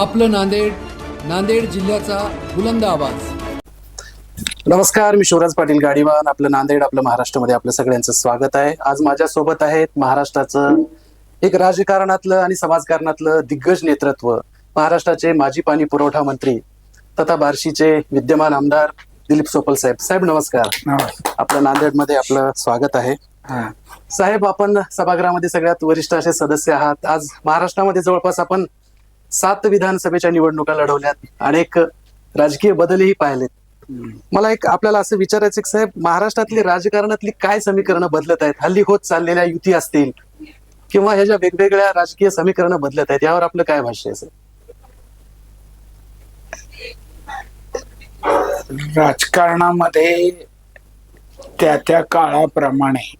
आपलं नांदेड नांदेड जिल्ह्याचा बुलंद आवाज. नमस्कार मी शिवराज पाटील गाडीवान. आपलं नांदेड आपलं महाराष्ट्रामध्ये आपलं सगळ्यांचं स्वागत आहे. आज माझ्या सोबत आहेत महाराष्ट्राचं एक राजकारणातलं आणि समाजकारणातलं दिग्गज नेतृत्व महाराष्ट्राचे माजी पाणी पुरवठा मंत्री तथा बार्शीचे विद्यमान आमदार दिलीप सोपल साहेब. साहेब नमस्कार. आपलं नांदेडमध्ये आपलं स्वागत आहे. साहेब आपण सभागृहामध्ये सगळ्यात वरिष्ठ असे सदस्य आहात. आज महाराष्ट्रामध्ये जवळपास आपण सात विधानसभेच्या निवडणुका लढवल्यात अनेक राजकीय बदलही पाहिलेत. मला एक आपल्याला असं विचारायचं की साहेब महाराष्ट्रातली राजकारणातली काय समीकरणं बदलत आहेत? हल्ली होत चाललेल्या युती असतील किंवा ह्या ज्या वेगवेगळ्या राजकीय समीकरणं बदलत आहेत यावर आपलं काय भाष्य आहे राजकारणामध्ये त्या त्या काळाप्रमाणे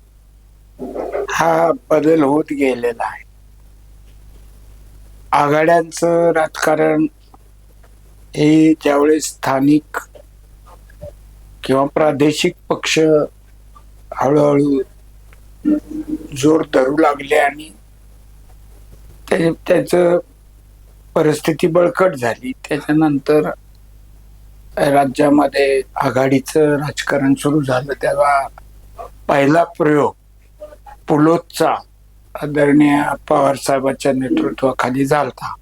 हा बदल होत गेलेला आहे. आघाड्यांचं राजकारण हे ज्यावेळेस स्थानिक किंवा प्रादेशिक पक्ष हळूहळू जोर धरू लागले आणि त्या- त्याचं परिस्थिती बळकट झाली. त्याच्यानंतर राज्यामध्ये आघाडीचं राजकारण सुरू झालं. त्याला पहिला प्रयोग पुलोदचा आदरणीय पवार साहेबांच्या नेतृत्वाखाली झालता.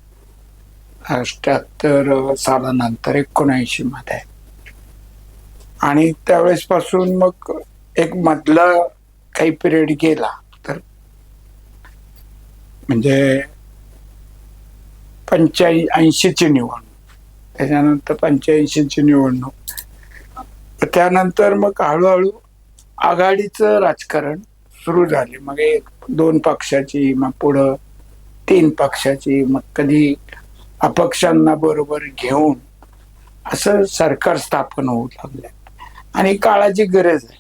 अष्ट्याहत्तर सालानंतर एकोणऐंशी मध्ये आणि त्यावेळेस पासून मग एक मधला काही पिरियड गेला तर म्हणजे पंच्याऐंशीची निवडणूक. त्याच्यानंतर पंच्याऐंशीची निवडणूक. त्यानंतर मग हळूहळू आघाडीचं राजकारण सुरू झाले. मग एक दोन पक्षाची मग पुढं तीन पक्षाची मग कधी अपक्षांना बरोबर घेऊन असं सरकार स्थापन होऊ लागलं आणि काळाची गरज आहे.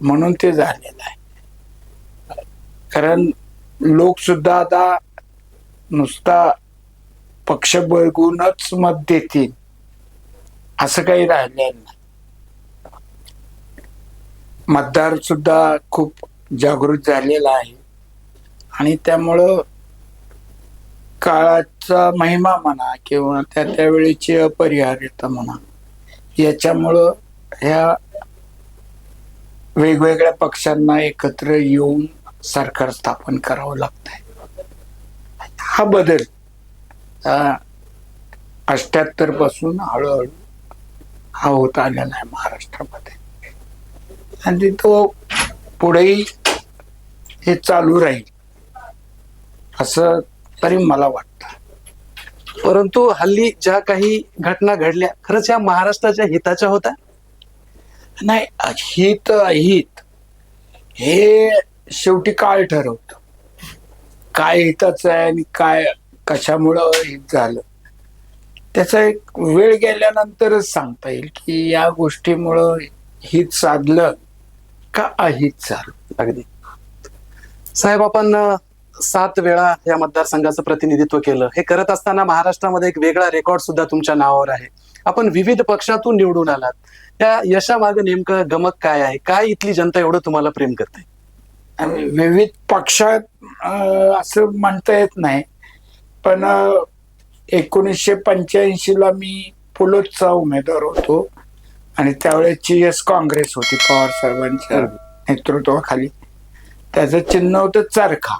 म्हणून ते झालेलं आहे. कारण लोक सुद्धा आता नुसता पक्ष बळगूनच मत देतील. असं काही राहिलेलं नाही. मतदार सुद्धा खूप जागृत झालेला आहे. आणि त्यामुळं काळाचा महिमा म्हणा किंवा त्या त्यावेळेची अपरिहार्यता म्हणा याच्यामुळं ह्या वेगवेगळ्या पक्षांना एकत्र येऊन सरकार स्थापन करावं लागतंय. हा बदल. अष्ट्याहत्तरपासून हळूहळू हा होत आलेला आहे महाराष्ट्रामध्ये. आणि तो पुढेही हे चालू राहील. असं तरी मला वाटतं. परंतु हल्ली ज्या काही घटना घडल्या खरंच या महाराष्ट्राच्या हिताच्या होत्या? नाही हित अहित हे शेवटी काळ ठरवतं. काय हिताचं आहे आणि काय कशामुळं हित झालं? त्याचा एक वेळ गेल्यानंतरच सांगता येईल की या गोष्टीमुळं हित साधलं. का अहित झालं अगदी. साहेब आपण सात वेळा या मतदारसंघाचं प्रतिनिधित्व केलं. हे करत असताना महाराष्ट्रामध्ये एक वेगळा रेकॉर्ड सुद्धा तुमच्या नावावर आहे. आपण विविध पक्षातून निवडून आलात. त्या यशामागे नेमकं गमक काय आहे? काय इथली जनता एवढं तुम्हाला प्रेम करते? आणि विविध पक्षात असं म्हणता येत नाही. पण एकोणीसशे पंच्याऐंशी ला मी पुलोदचा उमेदवार होतो. आणि त्यावेळेची एस काँग्रेस होती पवार साहेबांच्या नेतृत्वाखाली. त्याचं चिन्ह होतं चरखा.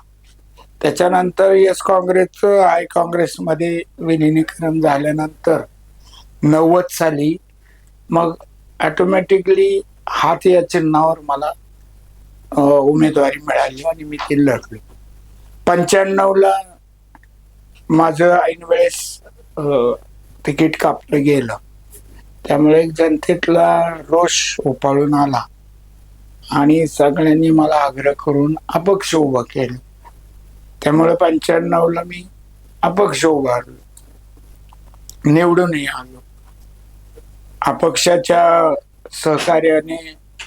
त्याच्यानंतर एस काँग्रेसचं आय काँग्रेसमध्ये विलिनीकरण झाल्यानंतर नव्वद साली मग ऑटोमॅटिकली हात या चिन्हावर मला उमेदवारी मिळाली आणि मी ती लढलो. पंच्याण्णव ला माझं ऐन वेळेस तिकीट कापलं गेलं. त्यामुळे जनतेतला रोष उफाळून आला. आणि सगळ्यांनी मला आग्रह करून अपक्ष उभं केलं. त्यामुळे पंच्याण्णव ला मी अपक्ष उभारलो निवडूनही आलो. अपक्षाच्या सहकार्याने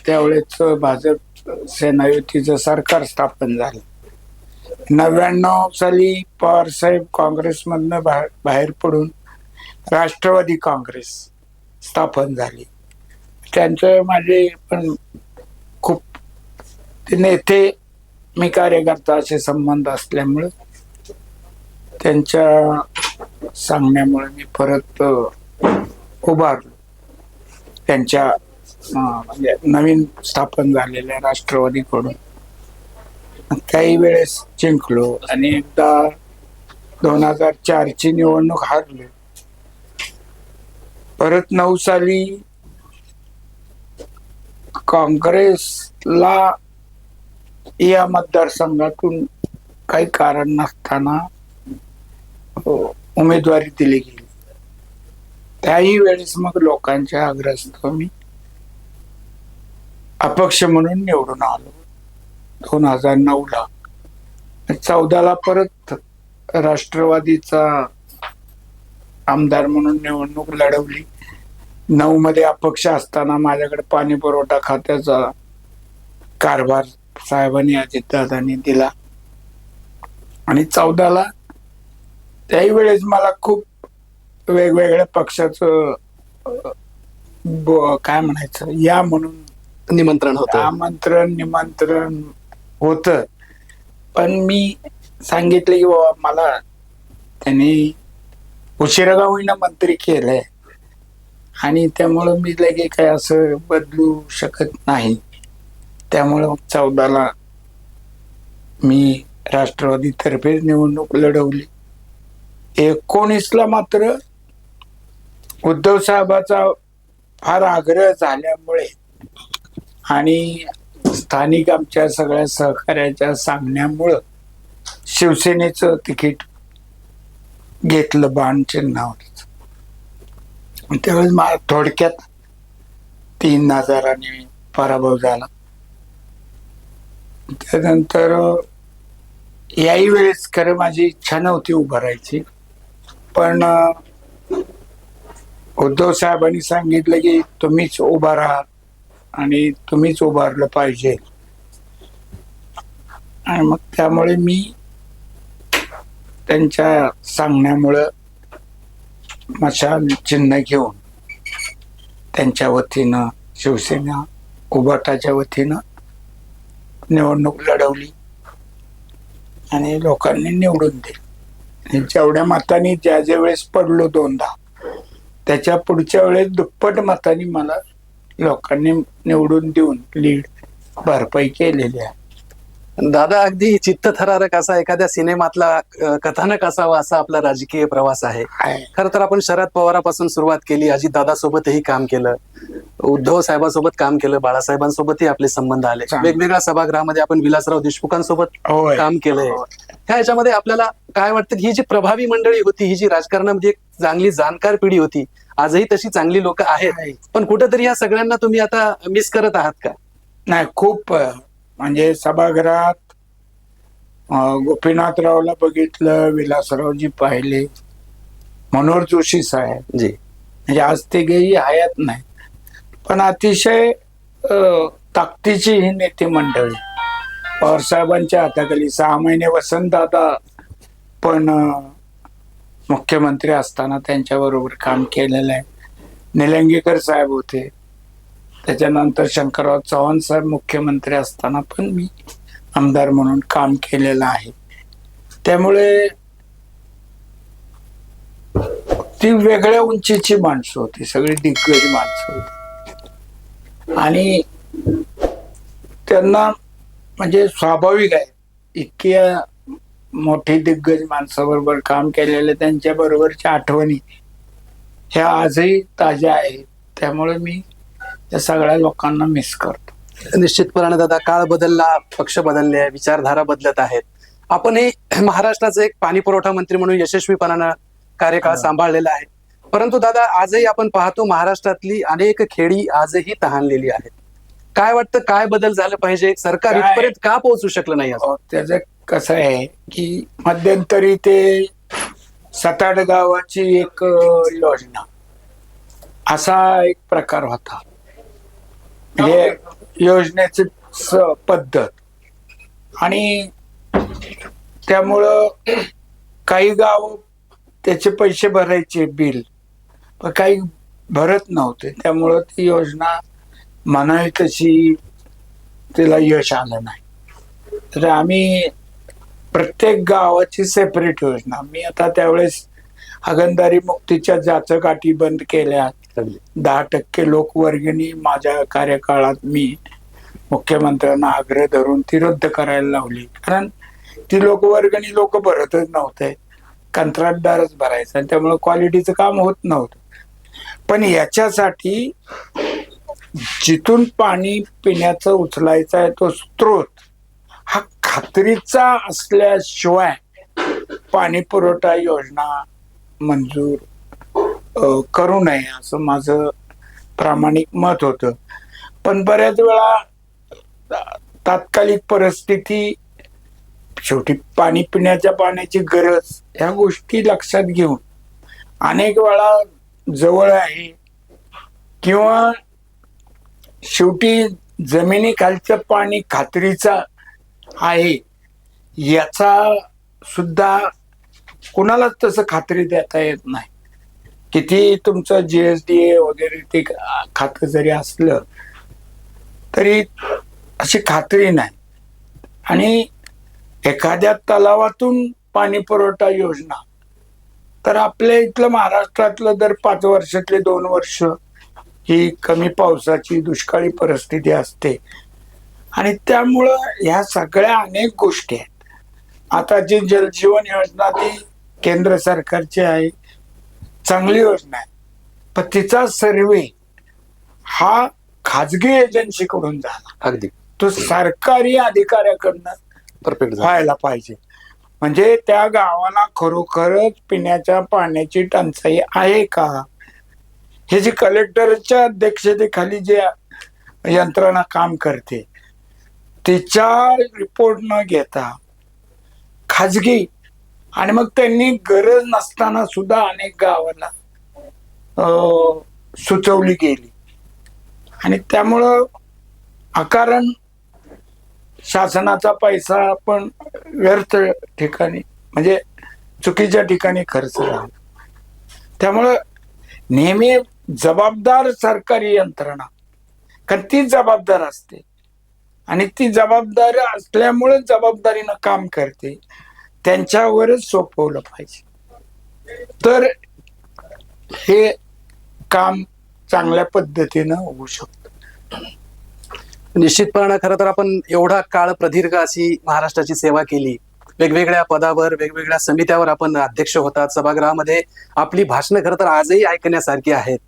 त्यावेळेच भाजप सेना युतीचं सरकार स्थापन झालं. नव्याण्णव साली पवार साहेब काँग्रेसमधनं बाहेर पडून राष्ट्रवादी काँग्रेस स्थापन झाली. त्यांचं माझे पण खूप ते नेते मी कार्यकर्ता असे संबंध असल्यामुळे त्यांच्या सांगण्यामुळे मी परत उभारलो त्यांच्या म्हणजे नवीन स्थापन झालेल्या राष्ट्रवादीकडून. काही वेळेस जिंकलो आणि एकदा दोन हजार चारची निवडणूक हारली. परत नऊ साली काँग्रेसला या मतदारसंघातून काही कारण नसताना हो, उमेदवारी दिली गेली. त्याही वेळेस मग लोकांच्या आग्रहास्तव मी अपक्ष म्हणून निवडून आलो. दोन हजार नऊ ला चौदाला परत राष्ट्रवादीचा आमदार म्हणून निवडणूक लढवली. नऊ मध्ये अपक्ष असताना माझ्याकडे पाणी पुरवठा खात्याचा कारभार साहेबांनी अजितदादांनी दिला. आणि चौदाला त्याही वेळेस मला खूप वेगवेगळ्या पक्षाचं काय म्हणायचं या म्हणून निमंत्रण होतं. आमंत्रण निमंत्रण होत. पण मी सांगितलं की बाबा मला त्यांनी उशिरा का होईना मंत्री केलंय. आणि त्यामुळं मी लगे काय असं बदलू शकत नाही. त्यामुळं चौदाला मी राष्ट्रवादीतर्फे निवडणूक लढवली. एकोणीसला मात्र उद्धव साहेबाचा फार आग्रह झाल्यामुळे आणि स्थानिक आमच्या सगळ्या सहकार्याच्या सांगण्यामुळं शिवसेनेचं तिकीट घेतलं बाण चिन्हावर त्यावेळेस मला थोडक्यात तीन हजाराने पराभव झाला. त्यानंतर याही वेळेस खरं माझी इच्छा नव्हती उभं राहायची. पण उद्धव साहेबांनी सांगितलं की तुम्हीच उभा राहा आणि तुम्हीच उभारलं पाहिजे. आणि मग त्यामुळे मी त्यांच्या सांगण्यामुळं मशाल चिन्ह घेऊन त्यांच्या वतीनं शिवसेना उभाटाच्या वतीनं निवडणूक लढवली आणि लोकांनी निवडून दिली. जेवढ्या मतांनी ज्या ज्या वेळेस पडलो दोनदा त्याच्या पुढच्या वेळेस दुप्पट मतांनी मला लोकांनी निवडून देऊन लीड भरपाई केलेली आहे. दादा अगदी चित्तथरारक असा एखाद्या सिनेमातला कथानक असावा असा आपला राजकीय प्रवास आहे. खर तर आपण शरद पवारापासून सुरुवात केली अजित दादासोबतही काम केलं उद्धव साहेबांसोबत काम केलं बाळासाहेबांसोबतही आपले संबंध आले. वेगवेगळ्या सभागृहामध्ये आपण विलासराव देशमुखांसोबत काम केलंय ह्या ह्याच्यामध्ये आपल्याला काय वाटतं की ही जी प्रभावी मंडळी होती ही जी राजकारणामध्ये एक चांगली जाणकार पिढी होती आजही तशी चांगली लोक आहेत आहे. पण कुठेतरी ह्या सगळ्यांना तुम्ही आता मिस करत आहात का नाही खूप म्हणजे सभागृहात गोपीनाथरावला बघितलं विलासरावजी पाहिले मनोहर जोशी साहेब. जी. म्हणजे आज ते गेही हयात नाही. पण अतिशय ताकदीची ही नेते मंडळी. पवार साहेबांच्या हाताखाली सहा महिने वसंतदादा पण अ, मुख्यमंत्री असताना त्यांच्याबरोबर काम केलेलं आहे. निलंगेकर साहेब होते. त्याच्यानंतर शंकरराव चव्हाण साहेब मुख्यमंत्री असताना पण मी आमदार म्हणून काम केलेलं आहे. त्यामुळे ती वेगळ्या उंचीची माणसं होती सगळी दिग्गज माणसं होती. आणि त्यांना म्हणजे स्वाभाविक आहे इतक्या मोठी दिग्गज माणसाबरोबर काम केलेले त्यांच्या बरोबरच्या आठवणी ह्या आजही ताज्या आहेत. त्यामुळे मी त्या सगळ्या लोकांना मिस करतो. निश्चितपणाने दादा काळ बदलला पक्ष बदलले विचारधारा बदलत आहेत. आपणही महाराष्ट्राचे एक पाणी पुरवठा मंत्री म्हणून यशस्वीपणानं कार्यकाळ सांभाळलेला आहे. परंतु दादा आजही आपण पाहतो महाराष्ट्रातली अनेक खेडी आजही तहानलेली आहेत. काय वाटतं काय बदल झालं पाहिजे? सरकार? इथपर्यंत का पोहोचू शकलं नाही त्याचं कसं आहे की मध्यंतरी ते सताड गावाची एक योजना असा एक प्रकार होता. म्हणजे योजनेची पद्धत. आणि त्यामुळं काही गाव त्याचे पैसे भरायचे बिल पण काही भरत नव्हते. त्यामुळं ती योजना म्हणावी तशी तिला यश आलं नाही. तर आम्ही प्रत्येक गावाची सेपरेट योजना. मी आता त्यावेळेस हागणदारी मुक्तीच्या जाचकाठी बंद केल्या अगदी. दहा टक्के लोकवर्गणी माझ्या कार्यकाळात मी मुख्यमंत्र्यांना आग्रह धरून ती रद्द करायला लावली. कारण ती लोकवर्गणी लोक भरतच नव्हते. कंत्राटदारच भरायचा आणि त्यामुळे क्वालिटीचं काम होत नव्हतं. पण याच्यासाठी जिथून पाणी पिण्याचं उचलायचा आहे तो स्रोत हा खात्रीचा असल्याशिवाय पाणी पुरवठा योजना मंजूर करू नये असं माझं प्रामाणिक मत होतं. पण बऱ्याच वेळा तात्कालिक परिस्थिती शेवटी पाणी पिण्याच्या पाण्याची गरज ह्या गोष्टी लक्षात घेऊन अनेक वेळा जवळ आहे किंवा शेवटी जमिनीखालचं पाणी खात्रीचा आहे याचा सुद्धा कुणालाच तसं खात्री देता येत नाही. किती तुमचं जीएसडी वगैरे ते खातं जरी असलं तरी अशी खात्री नाही. आणि एखाद्या तलावातून पाणी पुरवठा योजना तर आपल्या इथलं महाराष्ट्रातलं दर पाच वर्षातले दोन वर्ष ही कमी पावसाची दुष्काळी परिस्थिती असते. आणि त्यामुळं ह्या सगळ्या अनेक गोष्टी आहेत. आता जी जलजीवन योजना ती केंद्र सरकारची आहे चांगली योजना आहे. पण तिचा सर्वे हा खाजगी एजन्सीकडून झाला. अगदी. तो सरकारी अधिकाऱ्याकडनं परफेक्ट व्हायला पाहिजे. म्हणजे त्या गावाला खरोखरच पिण्याच्या पाण्याची टंचाई आहे का? हे जी कलेक्टरच्या अध्यक्षतेखाली जे यंत्रणा काम करते तिच्या रिपोर्ट न घेता खाजगी आणि मग त्यांनी गरज नसताना सुद्धा अनेक गावाला अं, सुचवली गेली. आणि त्यामुळं अकारण शासनाचा पैसा पण व्यर्थ ठिकाणी म्हणजे चुकीच्या ठिकाणी खर्च झाला. त्यामुळं नेहमी जबाबदार सरकारी यंत्रणा कारण ती जबाबदार असते. आणि ती जबाबदार असल्यामुळे जबाबदारीनं काम करते. त्यांच्यावरच सोपवलं पाहिजे. तर हे काम चांगल्या पद्धतीनं होऊ शकतं. निश्चितपणे खरं तर आपण एवढा काळ प्रदीर्घ अशी महाराष्ट्राची सेवा केली. वेगवेगळ्या पदावर वेगवेगळ्या समित्यावर आपण अध्यक्ष होतात. सभागृहामध्ये आपली भाषणं खरं तर आजही ऐकण्यासारखी आहेत.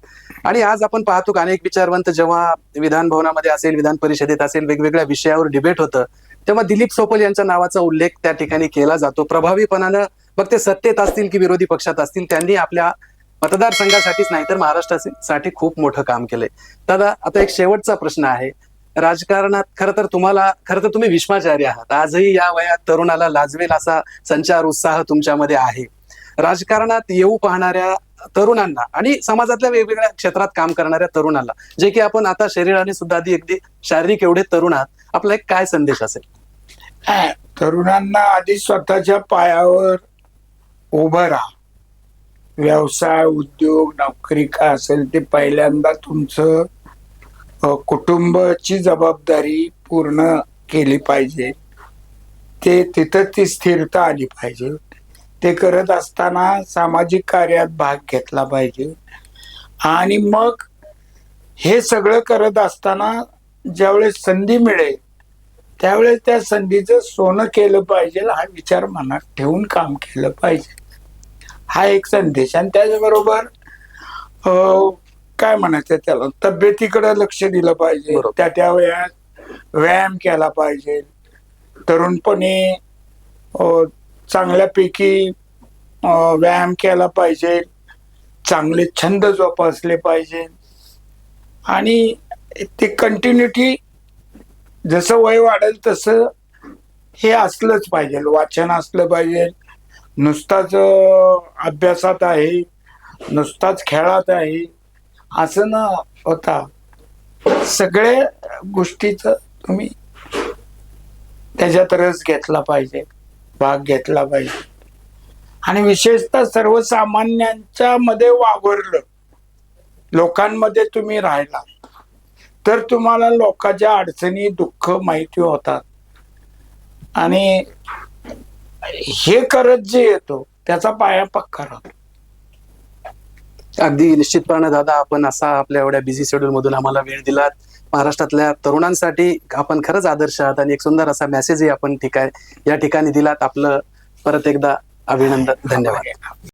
आणि आज आपण पाहतो की अनेक विचारवंत जेव्हा विधान भवनामध्ये असेल विधान परिषदेत असेल वेगवेगळ्या विषयावर डिबेट होतं. तेव्हा दिलीप सोपल यांच्या नावाचा उल्लेख त्या ठिकाणी केला जातो. प्रभावीपणानं मग ते सत्तेत असतील की विरोधी पक्षात असतील त्यांनी आपल्या मतदारसंघासाठीच नाही तर महाराष्ट्रासाठी खूप मोठं काम केलंय. दादा आता एक शेवटचा प्रश्न आहे. राजकारणात खरं तर तुम्हाला खरं तर तुम्ही विश्वाचार्य आहात. आजही या वयात तरुणाला लाजवेल असा संचार उत्साह तुमच्यामध्ये आहे. राजकारणात येऊ पाहणाऱ्या तरुणांना आणि समाजातल्या वेगवेगळ्या क्षेत्रात काम करणाऱ्या तरुणांना जे की आपण आता शरीराने सुद्धा आधी अगदी शारीरिक एवढे तरुण आहात आपला एक काय संदेश असेल? तरुणांना आधी स्वतःच्या पायावर उभं राहा. व्यवसाय उद्योग नोकरी काय असेल ते पहिल्यांदा तुमचं कुटुंबाची जबाबदारी पूर्ण केली पाहिजे. ते तिथं ती स्थिरता आली पाहिजे. ते करत असताना सामाजिक कार्यात भाग घेतला पाहिजे. आणि मग हे सगळं करत असताना ज्यावेळेस संधी मिळेल त्यावेळेस त्या संधीचं सोनं केलं पाहिजे हा विचार मनात ठेवून काम केलं पाहिजे. हा एक संदेश. आणि त्याचबरोबर अं, काय म्हणायचं त्याला? तब्येतीकडे लक्ष दिलं पाहिजे. त्या त्या वयात व्यायाम केला पाहिजे. तरुणपणी चांगल्यापैकी व्यायाम केला पाहिजे. चांगले छंद जोपासले पाहिजे. आणि ते कंटिन्युटी जसं वय वाढेल तसं हे असलंच पाहिजे वाचन असलं पाहिजे. नुसताच अभ्यासात आहे नुसताच खेळात आहे असं न होता सगळ्या गोष्टीच तुम्ही त्याच्यात रस घेतला पाहिजे भाग घेतला पाहिजे. आणि विशेषतः सर्वसामान्यांच्या मध्ये वावरलं लोकांमध्ये तुम्ही राहिला. तर तुम्हाला लोकांच्या अडचणी दुःख माहिती होतात. आणि हे करत जे येतो त्याचा पाया पक्का राहतो. अगदी निश्चितपणे दादा आपण असा आपल्या एवढ्या बिझी शेड्यूल मधून आम्हाला वेळ दिलात. महाराष्ट्रातल्या तरुणांसाठी आपण खरंच आदर्श आहात आणि एक सुंदर असा मेसेजही आपण ठिकाण या ठिकाणी दिलात. आपलं परत एकदा अभिनंदन. धन्यवाद.